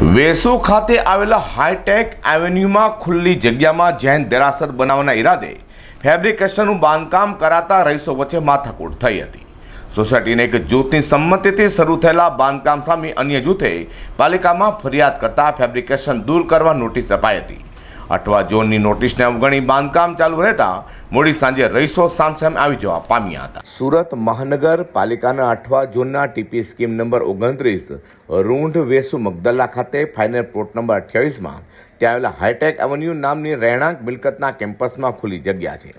વેસુ ખાતે આવેલા હાઈટેક એવન્યુમાં ખુલ્લી જગ્યામાં જૈન દેરાસર બનાવવાના ઈરાદે ફેબ્રિકેશનનું બાંધકામ કરાતા રહીશો વચ્ચે માથાકૂટ થઈ હતી. સોસાયટીને એક જૂથની સંમતિથી શરૂ થયેલા બાંધકામ સામે અન્ય જૂથે પાલિકામાં ફરિયાદ કરતા ફેબ્રિકેશન દૂર કરવા નોટિસ અપાઈ હતી. અઠવા ઝોનની નોટિસને અવગણી બાંધકામ ચાલુ રહેતા મોડી સાંજે રહીશો સામસામે આવી જવા પામ્યા હતા. સુરત મહાનગર પાલિકાના અઠવા ઝોનના ટીપી સ્કીમ નંબર ઓગણત્રીસ, રૂંઢ વેસુ મગદલ્લા ખાતે ફાઇનલ પ્લોટ નંબર અઠ્યાવીસમાં ત્યાં આવેલા હાઈટેક એવન્યુ નામની રહેણાંક મિલકતના કેમ્પસમાં ખુલ્લી જગ્યા છે.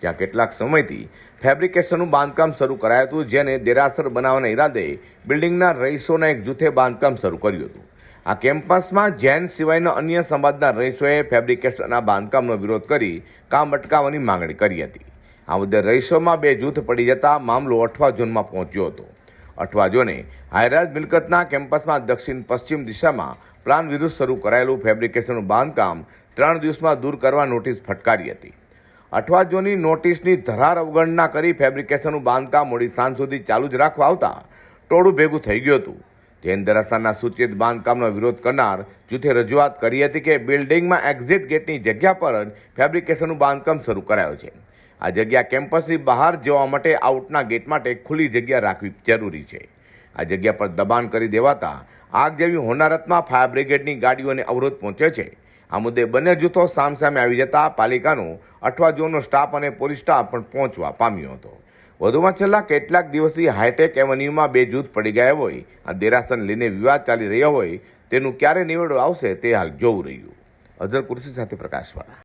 ત્યાં કેટલાક સમયથી ફેબ્રિકેશનનું બાંધકામ શરૂ કરાયું હતું, જેને દેરાસર બનાવવાના ઈરાદે બિલ્ડિંગના રહીશોના એક જૂથે બાંધકામ શરૂ કર્યું હતું. આ કેમ્પસમાં જૈન સિવાયના અન્ય સમાજના રહીશોએ ફેબ્રિકેશનના બાંધકામનો વિરોધ કરી કામ અટકાવવાની માંગણી કરી હતી. આ મુદ્દે રહીશોમાં બે જૂથ પડી જતા મામલો અઠવા ઝોનમાં પહોંચ્યો હતો. અઠવા ઝોને હાયરાજ મિલકતના કેમ્પસમાં દક્ષિણ પશ્ચિમ દિશામાં પ્લાન વિરુદ્ધ શરૂ કરાયેલું ફેબ્રિકેશનનું બાંધકામ ત્રણ દિવસમાં દૂર કરવા નોટિસ ફટકારી હતી. અઠવા ઝોનની નોટિસની ધરાર અવગણના કરી ફેબ્રિકેશનનું બાંધકામ મોડી સાંજ સુધી ચાલુ જ રાખવા આવતા ટોળું ભેગું થઈ ગયું હતું. જૈન દરાસાના સૂચિત બાંધકામનો વિરોધ કરનાર જૂથે રજૂઆત કરી હતી કે બિલ્ડિંગમાં એક્ઝિટ ગેટની જગ્યા પર જ ફેબ્રિકેશનનું બાંધકામ શરૂ કરાયું છે. આ જગ્યા કેમ્પસની બહાર જવા માટે આઉટના ગેટ માટે ખુલ્લી જગ્યા રાખવી જરૂરી છે. આ જગ્યા પર દબાણ કરી દેવાતા આગ જેવી હોનારતમાં ફાયર બ્રિગેડની ગાડીઓને અવરોધ પહોંચ્યો છે. આ મુદ્દે બંને જૂથો સામસામે આવી જતા પાલિકાનો અઠવા ઝોનનો સ્ટાફ અને પોલીસ સ્ટાફ પણ પહોંચવા પામ્યો હતો. વધુમાં છેલ્લા કેટલાક દિવસથી હાઈટેક એવન્યુમાં બે જૂથ પડી ગયા હોય, આ દેરાસન લઈને વિવાદ ચાલી રહ્યો હોય, તેનું ક્યારે નિવેડો આવશે તે હાલ જોવું રહ્યું. અઝર કુર્સી સાથે પ્રકાશવાળા.